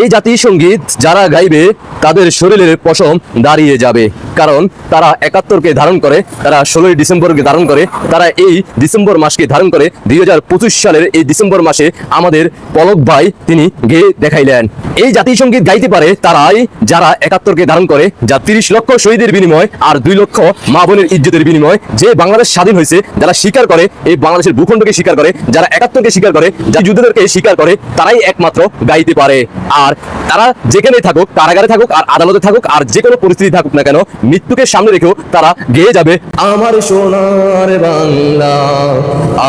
এই জাতীয় সংগীত যারা গাইবে, তাদের শরীরের পশম দাঁড়িয়ে যাবে। কারণ তারা একাত্তরকে ধারণ করে, তারা ষোলোই ডিসেম্বরকে ধারণ করে, তারা এই ডিসেম্বর মাসকে ধারণ করে দুই হাজার পঁচিশ সালের এই ডিসেম্বর মাসে আমাদের পলক ভাই তিনি গেয়ে দেখাইলেন। এই জাতীয় সংগীত গাইতে পারে তারাই যারা একাত্তরকে ধারণ করে, যা তিরিশ লক্ষ শহীদের বিনিময় আর দুই লক্ষ মা বোনের ইজ্জতের বিনিময় যে বাংলাদেশ স্বাধীন হয়েছে, যারা স্বীকার করে, এই বাংলাদেশের ভূখণ্ডকে স্বীকার করে, যারা একাত্তরকে স্বীকার করে, যারা যুদ্ধদেরকে স্বীকার করে, তারাই একমাত্র গাইতে পারে। আর তারা যেখানে থাকুক, কারাগারে থাকুক, আর আদালতে থাকুক, আর যে কোনো পরিস্থিতি থাকুক না কেন, মৃত্যুকে সামনে রেখেও তারা গেয়ে যাবে। আমার সোনার বাংলা,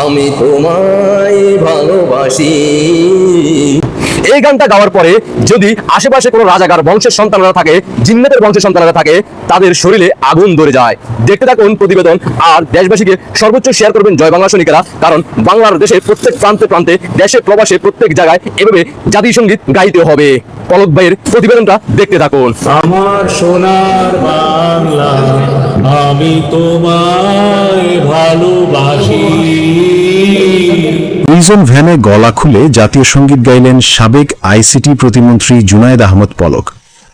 আমি তোমায় ভালোবাসি। এই গানটা গাওয়ার পরে যদি আশেপাশে কোনো রাজাকার বংশের সন্তানরা থাকে, জিন্নাতের বংশের সন্তানরা থাকে, তাদের শরীরে আগুন ধরে যায়। দেখতে থাকুন প্রতিবেদন, আর দেশবাসীকে সর্বোচ্চ শেয়ার করবেন জয় বাংলা সৈনিকেরা, কারণ বাংলার দেশের প্রত্যেক প্রান্তে প্রান্তে, দেশে প্রবাসে প্রত্যেক জায়গায় এভাবে জাতীয় সংগীত গাইতে হবে। পলক ভাইয়ের প্রতিবেদনটা দেখতে থাকুন। আমার সোনার বাংলা, আমি তোমায় ভালোবাসি। প্রিজন ভ্যানে গলা খুলে জাতীয় সংগীত গাইলেন সাবেক আইসিটি প্রতিমন্ত্রী জুনায়েদ আহমদ পলক।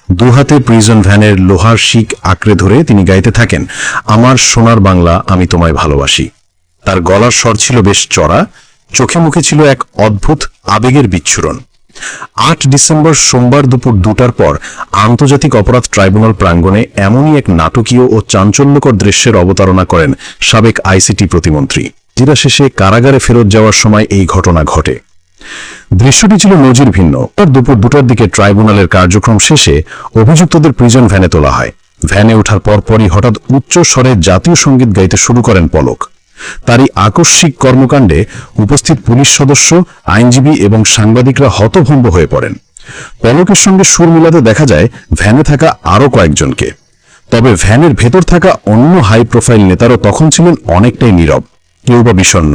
দুহাতে প্রিজন ভ্যানের লোহার শিক আঁকড়ে ধরে তিনি গাইতে থাকেন, আমার সোনার বাংলা আমি তোমায় ভালোবাসি। তার গলার স্বর ছিল বেশ চড়া, চোখে মুখে ছিল এক অদ্ভুত আবেগের বিচ্ছুরণ। আট ডিসেম্বর সোমবার দুপুর দুটার পর আন্তর্জাতিক অপরাধ ট্রাইব্যুনাল প্রাঙ্গণে এমনই এক নাটকীয় ও চাঞ্চল্যকর দৃশ্যের অবতারণা করেন সাবেক আইসিটি প্রতিমন্ত্রী। জিরা শেষে কারাগারে ফেরত যাওয়ার সময় এই ঘটনা ঘটে। দৃশ্যটি ছিল নজির ভিন্ন। দুপুর দুটার দিকে ট্রাইব্যুনালের কার্যক্রম শেষে অভিযুক্তদের প্রিজন ভ্যানে তোলা হয়। ভ্যানে ওঠার পরপরই হঠাৎ উচ্চ স্বরে জাতীয় সংগীত গাইতে শুরু করেন পলক। তারই আকস্মিক কর্মকাণ্ডে উপস্থিত পুলিশ সদস্য, আইনজীবী এবং সাংবাদিকরা হতভম্ব হয়ে পড়েন। পলকের সঙ্গে সুর মিলাতে দেখা যায়, ভ্যানে থাকা আরও কয়েকজনকে। তবে ভ্যানের ভেতর থাকা অন্য হাই প্রোফাইল নেতারও তখন ছিলেন অনেকটাই নীরব। কেউ বা বিষণ্ণ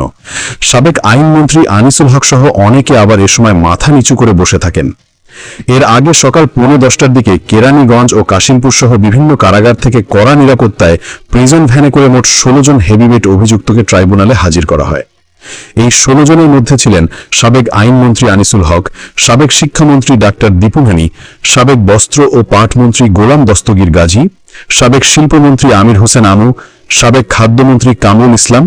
সাবেক আইনমন্ত্রী আনিসুল হক সহ অনেকে আবার এ সময় মাথা নিচু করে বসে থাকেন। এর আগে সকাল পৌনে দশটার দিকে কেরানীগঞ্জ ও কাশিমপুর সহ বিভিন্ন কারাগার থেকে কড়া নিরাপত্তায় প্রিজন ভ্যানে করে মোট ষোলো জন হেভিওয়েট অভিযুক্তকে ট্রাইব্যুনালে হাজির করা হয়। এই ষোলো জনের মধ্যে ছিলেন সাবেক আইনমন্ত্রী আনিসুল হক, সাবেক শিক্ষামন্ত্রী ডাক্তার দীপুভানি সাবেক বস্ত্র ও পাটমন্ত্রী গোলাম দস্তগীর গাজী, সাবেক শিল্পমন্ত্রী আমির হোসেন আমু সাবেক খাদ্যমন্ত্রী কামরুল ইসলাম,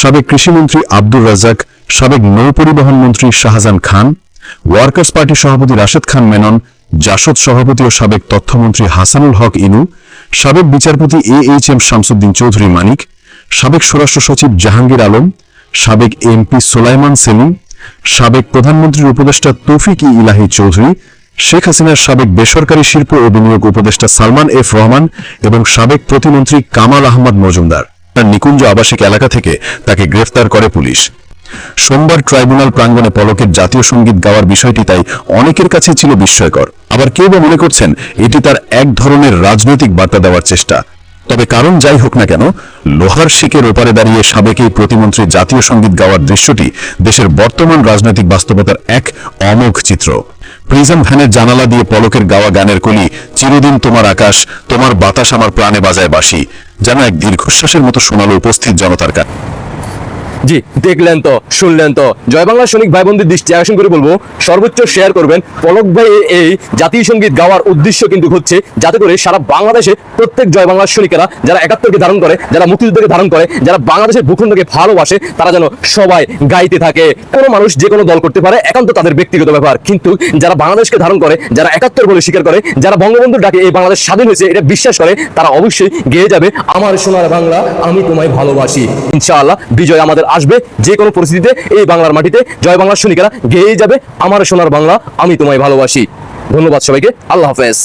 সাবেক কৃষিমন্ত্রী আব্দুর রাজাক সাবেক নৌপরিবহন মন্ত্রী শাহজাহান খান, ওয়ার্কার্স পার্টি সভাপতি রাশেদ খান মেনন, জাসদ সভাপতি ও সাবেক তথ্যমন্ত্রী হাসানুল হক ইনু, সাবেক বিচারপতি A H M Shamsuddin Chowdhury Manik, সাবেক স্বরাষ্ট্র সচিব জাহাঙ্গীর আলম, সাবেক এমপি সোলাইমান সেলিম, সাবেক প্রধানমন্ত্রীর উপদেষ্টা তৌফিক ইলাহি চৌধুরী শেখ হাসিনার সাবেক বেসরকারি শিল্প ও বিনিয়োগ উপদেষ্টা সালমান এফ রহমান এবং সাবেক প্রতিমন্ত্রী কামাল আহমদ মজুমদার তার নিকুঞ্জ আবাসিক এলাকা থেকে তাকে গ্রেফতার করে পুলিশ। সোমবার ট্রাইব্যুনাল প্রাঙ্গণে পলকের জাতীয় সংগীত গাওয়ার বিষয়টি তাই অনেকের কাছে ছিল বিস্ময়কর। আবার কেউ বা মনে করছেন এটি তার এক ধরনের রাজনৈতিক বার্তা দেওয়ার চেষ্টা। তবে কারণ যাই হোক না কেন, লোহার শিকের ওপারে দাঁড়িয়ে সাবেক এই প্রতিমন্ত্রী জাতীয় সংগীত গাওয়ার দৃশ্যটি দেশের বর্তমান রাজনৈতিক বাস্তবতার এক অমোঘ চিত্র। প্রিজম ভ্যানের জানালা দিয়ে পলকের গাওয়া গানের কলি, চিরদিন তোমার আকাশ, তোমার বাতাস আমার প্রাণে বাজায় বাসি যেন এক দীর্ঘশ্বাসের মতো শোনালো উপস্থিত জনতার কাছে জি, দেখলেন তো, শুনলেন তো। জয় বাংলা সৈনিক ভাই বোনদের দৃষ্টি আকর্ষণ করে বলব, সর্বোচ্চ শেয়ার করবেন। পলক ভাই এই জাতীয় সংগীত গাওয়ার উদ্দেশ্য কিন্তু হচ্ছে যাতে করে সারা বাংলাদেশে প্রত্যেক জয় বাংলার সৈনিকেরা যারা একাত্তরকে ধারণ করে, যারা মুক্তিযুদ্ধকে ধারণ করে, যারা বাংলাদেশের ভূখণ্ডকে ভালোবাসে, তারা যেন সবাই গাইতে থাকে। কোনো মানুষ যে কোনো দল করতে পারে, একান্ত তাদের ব্যক্তিগত ব্যাপার। কিন্তু যারা বাংলাদেশকে ধারণ করে, যারা একাত্তর বলে স্বীকার করে, যারা বঙ্গবন্ধুর ডাকে এই বাংলাদেশ স্বাধীন হয়েছে, এটা বিশ্বাস করে, তারা অবশ্যই গেয়ে যাবে, আমার সোনার বাংলা আমি তোমায় ভালোবাসি। ইনশাআল্লাহ, বিজয় আমাদের আসবে যে কোনো পরিস্থিতিতে এই বাংলার মাটিতে। জয় বাংলার সৈনিকেরা গেয়ে যাবে আমার সোনার বাংলা, আমি তোমায় ভালোবাসি। ধন্যবাদ সবাইকে, আল্লাহ হাফেজ।